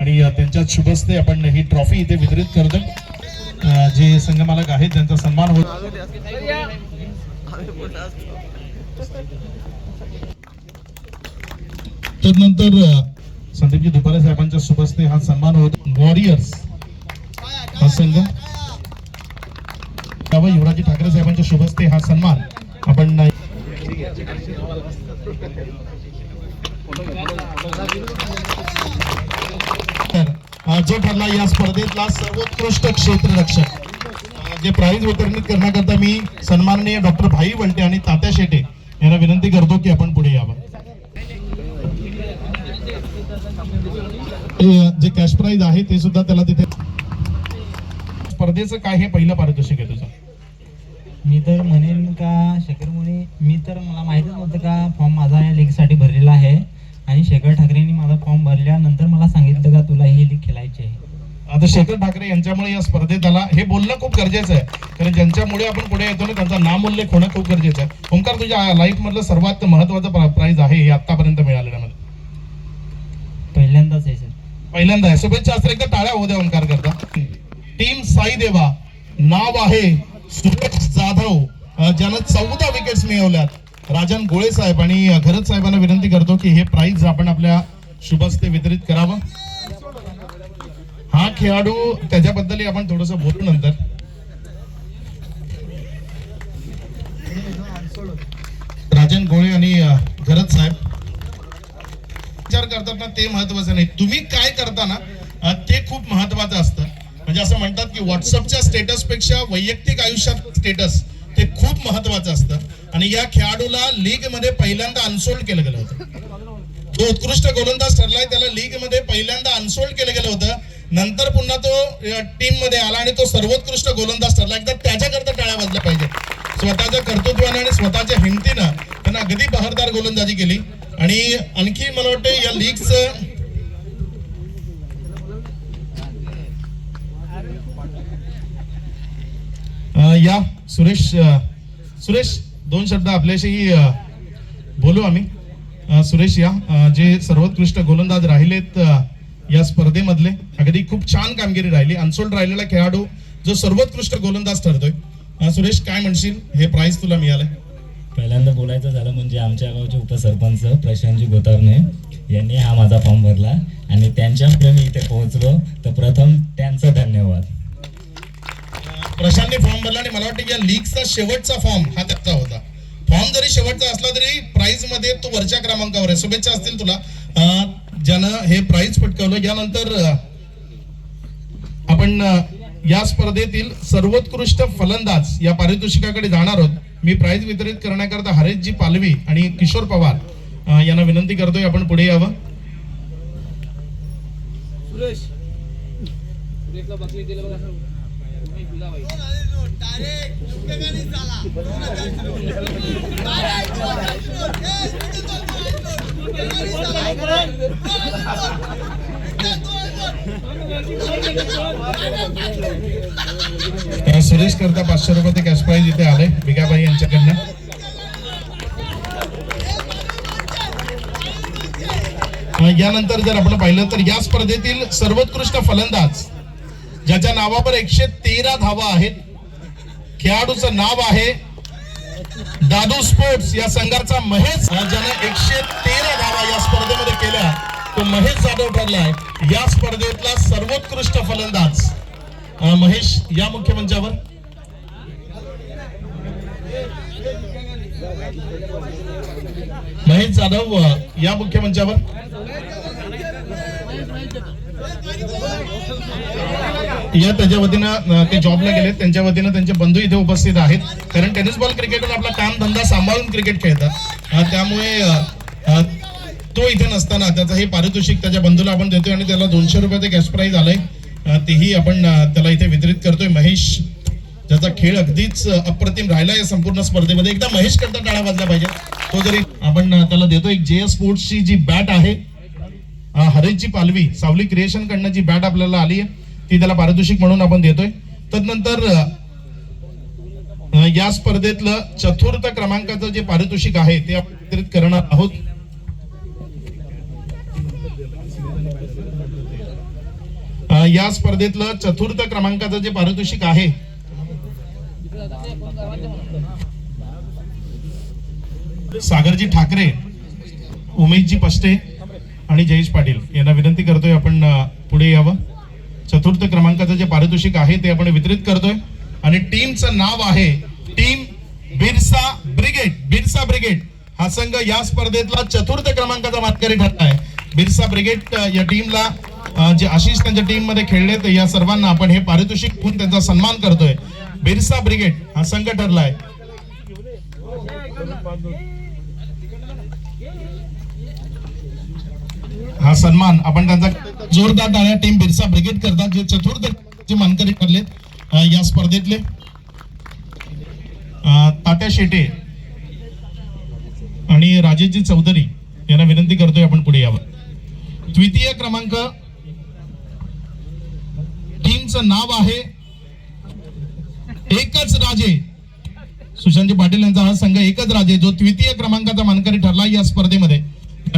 आणि त्यांच्या शुभस्ते आपण ही ट्रॉफी इथे वितरित करतो जे संगमालक आहेत त्यांचा सन्मान होत तदनंतर संदीपजी दुपारे साहेबांच्या शुभस्ते हा सन्मान होत. वॉरियर्स हा संघ. त्यावर युवराजी ठाकरे साहेबांच्या शुभस्ते हा सन्मान आपण नाही जो ठरला या स्पर्धेतला सर्वोत्कृष्ट क्षेत्ररक्षक. अ, जे प्राइज वितरणित करण्याकरता मी सन्माननीय डॉक्टर भाई वलटे आणि तात्या शेटे यांना विनंती करतो की आपण पुढे यावं. जे कॅश प्राइज आहे ते सुद्धा त्याला तिथे स्पर्धेचं काय हे पहिलं पारितोषिक आहे तुझं? मी तर म्हणेन का शेखर मी तर मला माहितच नव्हतं का फॉर्म माझा या लीगसाठी भरलेला आहे. आणि शेखर ठाकरेंनी माझा फॉर्म भरल्यानंतर मला सांगितलं का तुला ही लीग खेळायची आहे. आता शेखर ठाकरे यांच्यामुळे या स्पर्धेत आला. हे बोलणं खूप गरजेचं आहे. कारण ज्यांच्यामुळे आपण पुढे येतो ना त्यांचा नाम उल्लेख होणं खूप गरजेचं आहे. ओंकार तुझ्या लाईफ मधलं सर्वात महत्वाचं प्राइज आहे हे आतापर्यंत मिळालेलं मध्ये पहिल्यांदाच आहे सर पहिल्यांदा आहे. शुभेच्छा असतील एकदा टाळ्या होऊ द्या ओंकार करता. टीम साई देवा नाव आहे सुरेश जाधव. ज्यानं चौदा विकेट्स मिळवल्यात. राजन गोळे साहेब आणि घरत साहेबांना विनंती करतो की हे प्राइज आपण आपल्या शुभस्ते वितरित करावं. हा खेळाडू त्याच्याबद्दलही आपण थोडस बोलू नंतर. राजन गोळे आणि घरत साहेब. विचार करतात ना ते महत्वाचं नाही. तुम्ही काय करता ना ते खूप महत्वाचं असतं. म्हणजे असं म्हणतात की व्हॉट्सअपच्या स्टेटसपेक्षा वैयक्तिक आयुष्यात स्टेटस ते खूप महत्वाचं असतं. आणि या खेळाडूला लीगमध्ये पहिल्यांदा अनसोल्ड केलं गेलं होतं. जो उत्कृष्ट गोलंदाज ठरलाय त्याला लीगमध्ये पहिल्यांदा अनसोल्ड केलं गेलं होतं. नंतर पुन्हा तो टीममध्ये आला आणि तो सर्वोत्कृष्ट गोलंदाज ठरला. एकदा त्याच्याकरता टाळ्या वाजल्या पाहिजे स्वतःच्या कर्तृत्वाने आणि स्वतःच्या हिमतीनं त्यांना अगदी बहारदार गोलंदाजी केली. आणि आणखी मला वाटतं या लीगचं या सुरेश सुरेश दोन शब्द आपल्याशी बोलू आम्ही. सुरेश या जे सर्वोत्कृष्ट गोलंदाज राहिलेत या स्पर्धेमधले. अगदी खूप छान कामगिरी राहिली. अनसोल्ड राहिलेला खेळाडू जो सर्वोत्कृष्ट गोलंदाज ठरतोय. सुरेश काय म्हणशील? हे प्राइज तुला मिळालंय. पहिल्यांदा बोलायचं झालं म्हणजे आमच्या गावचे उपसरपंच प्रशांतजी गोतारने यांनी हा माझा फॉर्म भरला आणि त्यांच्यामुळे मी इथे पोहोचलो. तर प्रथम त्यांचं धन्यवाद. प्रशांतने फॉर्म भरला आणि मला वाटतं या लीगचा शेवटचा फॉर्म हा त्याचा होता. फॉर्म जरी शेवटचा असला तरी प्राइजमध्ये तो वरच्या क्रमांकावर आहे. शुभेच्छा असतील तुला. ज्यानं हे प्राइज पटकावलं यानंतर आपण या स्पर्धेतील सर्वोत्कृष्ट फलंदाज या पारितोषिकाकडे जाणार आहोत. मी प्राइज वितरित करण्याकरता हरेशजी पालवी आणि किशोर पवार यांना विनंती करतोय आपण पुढे यावं. सुरेश. सुरेश करता पाचशे रुपये ते कॅश प्राइज इथे आले बिगाबाई यांच्याकडनं. यानंतर जर आपण पाहिलं तर या स्पर्धेतील सर्वोत्कृष्ट फलंदाज ज्याच्या नावावर एकशे तेरा धावा आहेत. खेळाडूचं नाव आहे दादू स्पोर्ट्स. या संघाचा महेश अं, ज्यानं एकशे तेरा धावा या स्पर्धेमध्ये केल्या. तो महेश जाधव ठरलाय या स्पर्धेतला सर्वोत्कृष्ट फलंदाज महेश या मुख्य मंचावर महेश जाधव या मुख्य मंचावर या त्याच्या वतीनं ते जॉबला गेले त्यांच्या वतीनं त्यांचे बंधू इथे उपस्थित आहेत. कारण टेनिस बॉल क्रिकेटवर आपला काम धंदा सांभाळून क्रिकेट खेळतात. त्यामुळे तो इथे नसताना त्याचं हे पारितोषिक त्याच्या बंधूला आपण देतोय आणि त्याला दोनशे रुपयाचे कॅश प्राईज आलंय. तेही आपण त्याला इथे वितरित करतोय. महेश ज्याचा खेळ अगदीच अप्रतिम राहिला या संपूर्ण स्पर्धेमध्ये. एकदा महेश करता टाळा वाजला पाहिजे. तो जरी आपण त्याला देतो एक जे स्पोर्ट्सची जी बॅट आहे हरेशजी पालवी सावली क्रिएशन कडनं जी बॅट आपल्याला आली आहे ती त्याला पारितोषिक म्हणून आपण देतोय. तदनंतर या स्पर्धेतलं चतुर्थ क्रमांकाचं जे पारितोषिक आहे ते आपण वितरित करणार आहोत. या स्पर्धेतलं चतुर्थ क्रमांकाचं जे पारितोषिक आहे सागरजी ठाकरे उमेशजी पष्टे आणि जयेश पाटील यांना विनंती करतोय आपण पुढे यावं. चतुर्थ क्रमांकाचं जे पारितोषिक आहे ते आपण वितरित करतोय. आणि टीमचं नाव आहे team Birsa brigade. Birsa brigade हा संघ या स्पर्धेतला चतुर्थ क्रमांकाचा मातकरी ठरला बिरसा ब्रिगेड या टीमला जे आशिष त्यांच्या टीममध्ये खेळले या सर्वांना आपण हे पारितोषिक देऊन त्यांचा सन्मान करतोय. बिरसा ब्रिगेड हा संघ ठरलाय. हा सन्मान आपण त्यांचा जोरदार टाळ्या टीम बिरसा ब्रिगेड करतात जे चतुर्थ जे मानकरी ठरलेत या स्पर्धेतले. तात्या शेटे आणि राजेशजी चौधरी यांना विनंती करतोय आपण पुढे यावं. द्वितीय क्रमांक टीमचं नाव आहे एकच राजे. सुशांतजी पाटील यांचा हा संघ एकच राजे जो द्वितीय क्रमांकाचा मानकरी ठरला या स्पर्धेमध्ये.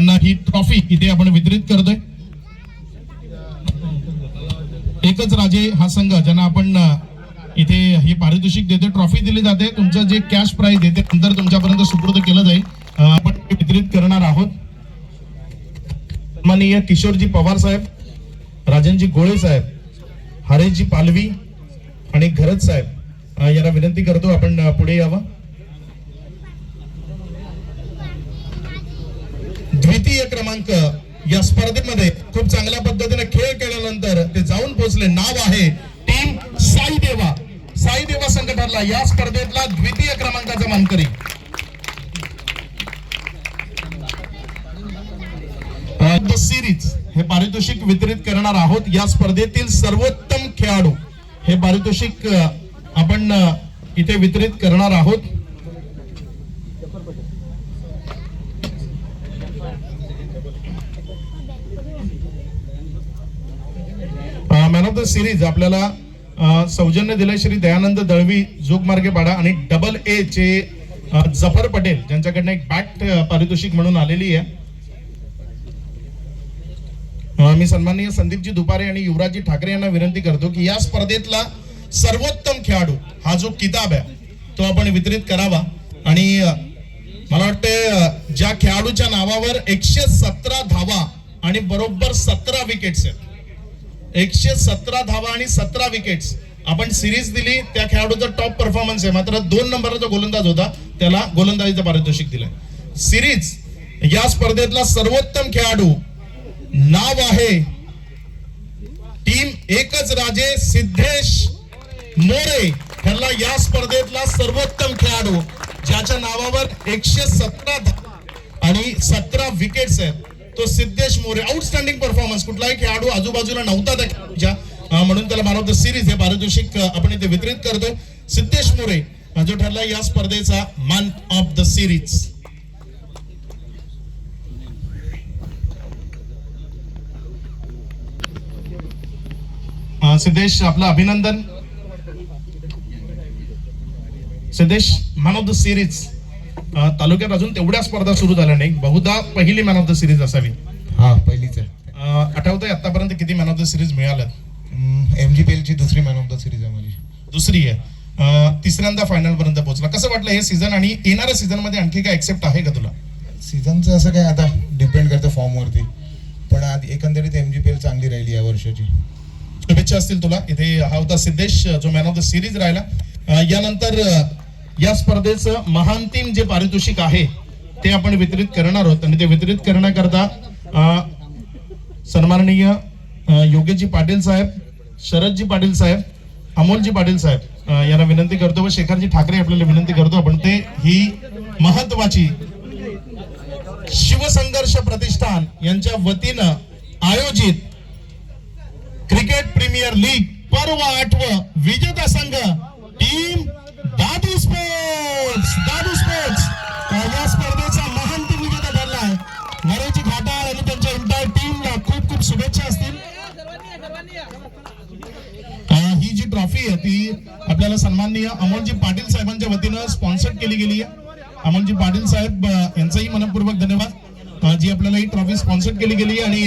त्यांना ही ट्रॉफी इथे आपण वितरित करतोय. एकच राजे हा संघ ज्यांना आपण इथे हे पारितोषिक देते ट्रॉफी दिली जाते. तुमचं जे कॅश प्राइस देते नंतर तुमच्यापर्यंत सुपूर्द केलं जाईल. आपण ते वितरित करणार आहोत. माननीय किशोरजी पवार साहेब राजनजी गोळे साहेब हरेशजी पालवी आणि घरत साहेब. यांना विनंती करतो आपण पुढे यावं. द्वितीय क्रमांक या स्पर्धेमध्ये खूप चांगल्या पद्धतीने खेळ केल्यानंतर ते जाऊन पोहोचले. नाव आहे टीम साई देवा साई देवा या स्पर्धेतला द्वितीय क्रमांकाचा मानकरी. सिरीज हे पारितोषिक वितरित करणार आहोत. या स्पर्धेतील सर्वोत्तम खेळाडू हे पारितोषिक आपण इथे वितरित करणार आहोत. मॅन ऑफ द सिरीज आपल्याला सौजन्य दिलं श्री दयानंद दळवी जोगमार्गे पाडा आणि डबल ए चे जफर पटेल ज्यांच्याकडनं एक बॅट पारितोषिक म्हणून आलेली आहे. मी सन्माननीय संदीपजी दुपारे आणि युवराजजी ठाकरे यांना विनंती करतो की या स्पर्धेतला सर्वोत्तम खेळाडू हा जो किताब आहे तो आपण वितरित करावा. आणि मला वाटतं ज्या खेळाडूच्या नावावर एकशे सतरा धावा आणि बरोबर सतरा विकेट्स आहेत. एकशे सतरा धावा आणि सतरा विकेट्स आपण सिरीज दिली त्या खेळाडूचा टॉप परफॉर्मन्स आहे. मात्र दोन नंबरचा गोलंदाज होता त्याला गोलंदाजीचं पारितोषिक दिलंय. सिरीज या स्पर्धेतला सर्वोत्तम खेळाडू नाव आहे टीम एकच राजे सिद्धेश मोरे. ह्याला या स्पर्धेतला सर्वोत्तम खेळाडू ज्याच्या नावावर एकशे सतरा आणि सतरा विकेट्स आहेत. तो सिद्धेश मोरे. आउटस्टँडिंग परफॉर्मन्स कुठलाही खेळाडू आजूबाजूला नव्हता त्या खेळाडूच्या. म्हणून त्याला मॅन ऑफ द सिरीज हे पारितोषिक आपण इथे वितरित करतोय सिद्धेश मोरे जो ठरला या स्पर्धेचा man of the series Siddhesh आपलं अभिनंदन. Siddhesh man of the series तालुक्यात अजून तेवढ्या स्पर्धा सुरू झाल्या नाही बहुधा पहिली मॅन ऑफ द सिरीज असावी. हा पहिलीच आहे. अं, आठवतंय आतापर्यंत किती मॅन ऑफ द सिरीज मिळाल्यात? एम जी पी एलची दुसरी मॅन ऑफ द सिरीज आहे माझी. दुसरी आहे. तिसऱ्यांदा फायनल पर्यंत पोहोचला. कसं वाटलं हे सीझन आणि येणाऱ्या सीझनमध्ये आणखी काय एक्सेप्ट आहे का तुला? सीझनचं असं काय आता डिपेंड करतं फॉर्मवरती पण आधी एकंदरीत एम जी पी एल चांगली राहिली या वर्षाची. शुभेच्छा असतील तुला. इथे हा होता सिद्धेश जो मॅन ऑफ द सिरीज राहिला. यानंतर या स्पर्धेचं महांतिम जे पारितोषिक आहे ते आपण वितरित करणार आहोत. आणि ते वितरित करण्याकरता सन्माननीय योगेशजी पाटील साहेब शरदजी पाटील साहेब अमोलजी पाटील साहेब यांना विनंती करतो व शेखरजी ठाकरे आपल्याला विनंती करतो. आपण ते ही महत्वाची शिवसंघर्ष प्रतिष्ठान यांच्या वतीनं आयोजित क्रिकेट प्रीमियर लीग पर्व आठवं विजेता संघ आपल्याला अमोलजी पाटील साहेबांच्या वतीनं स्पॉन्सर्ड केली गेली आहे. अमोलजी पाटील साहेब यांचाही मनपूर्वक धन्यवाद. जी आपल्याला ही ट्रॉफी स्पॉन्सर्ड केली गेली आणि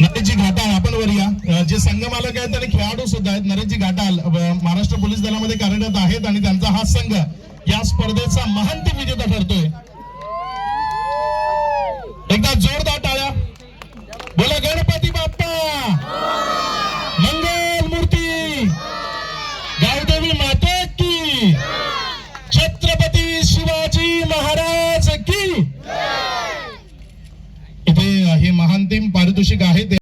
नरेशजी घाटाल आपण वर या. जे संघ मालक आहेत आणि खेळाडू सुद्धा आहेत नरेशजी घाटाल महाराष्ट्र पोलीस दलामध्ये कार्यरत आहेत आणि त्यांचा हा संघ या स्पर्धेचा महांतिम विजेता ठरतोय.